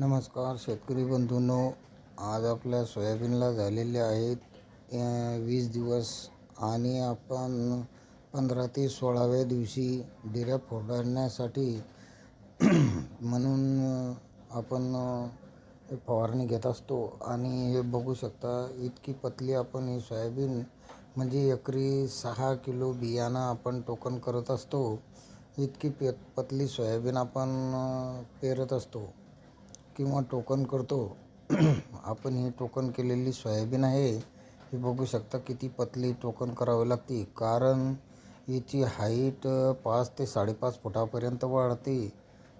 नमस्कार शेतकरी बंधूंनो. आज आपल्या सोयाबीनला झालेले आहेत वीस दिवस आणि आपण पंधरा ते सोळाव्या दिवशी डिऱ्या फोडण्यासाठी म्हणून आपण फवारणी घेत असतो. आणि हे बघू शकता इतकी पतली आपण ही सोयाबीन म्हणजे एकरी सहा किलो बियाणं आपण टोकन करत असतो. इतकी पे पतली सोयाबीन आपण पेरत असतो. किंवा टोकन करतो आपण ही टोकन केलेली सोयाबीन आहे ही बघू शकता किती पतली टोकन करावी लागते. कारण याची हाईट पाच ते साडेपाच फुटापर्यंत वाढते.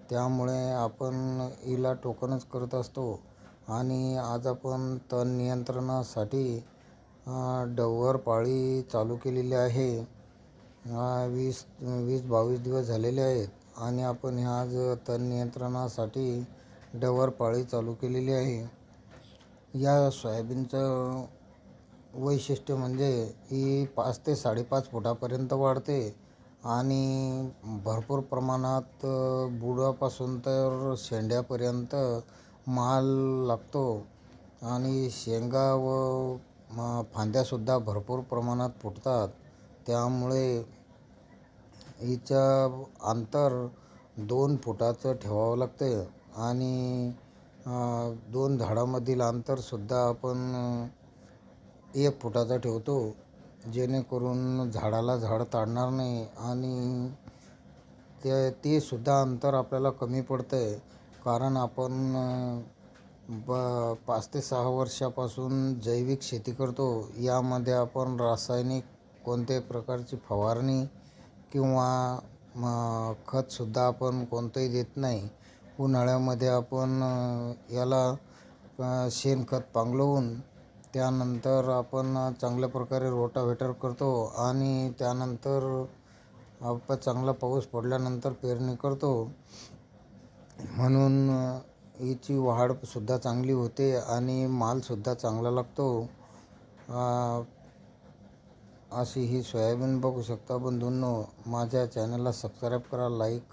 त्यामुळे आपण हिला टोकनच करत असतो. आणि आज आपण तण नियंत्रणासाठी डवर पाळी चालू केलेली आहे. वीस वीस बावीस दिवस झालेले आहेत. आणि आपण ह्या आज तण नियंत्रणासाठी डवर पाळी चालू केलेली आहे. या सोयाबीनचं वैशिष्ट्य म्हणजे ही पाच ते साडेपाच फुटापर्यंत वाढते आणि भरपूर प्रमाणात बुडापासून तर शेंड्यापर्यंत माल लागतो आणि शेंगा व फांद्यासुद्धा भरपूर प्रमाणात फुटतात. त्यामुळे हिचं अंतर दोन फुटाचं ठेवावं लागतं आणि दोन झाडामधील अंतरसुद्धा आपण एक फुटाचा ठेवतो जेणेकरून झाडाला झाड ताडणार नाही आणि ते ते सुद्धा अंतर आपल्याला कमी पडतं आहे कारण आपण ब पाच ते सहा वर्षापासून जैविक शेती करतो. यामध्ये आपण रासायनिक कोणत्याही प्रकारची फवारणी किंवा म खतसुद्धा आपण कोणतंही देत नाही. उन्हाळ्यामध्ये आपण याला शेणखत पांगलवून त्यानंतर आपण चांगल्या प्रकारे रोटाव्हेटर करतो आणि त्यानंतर आपण चांगला पाऊस पडल्यानंतर पेरणी करतो. म्हणून याची हिची वाढसुद्धा चांगली होते आणि मालसुद्धा चांगला लागतो. अशी ही सोयाबीन बघू शकता बंधूंनो. माझ्या चॅनलला सबस्क्राईब करा लाईक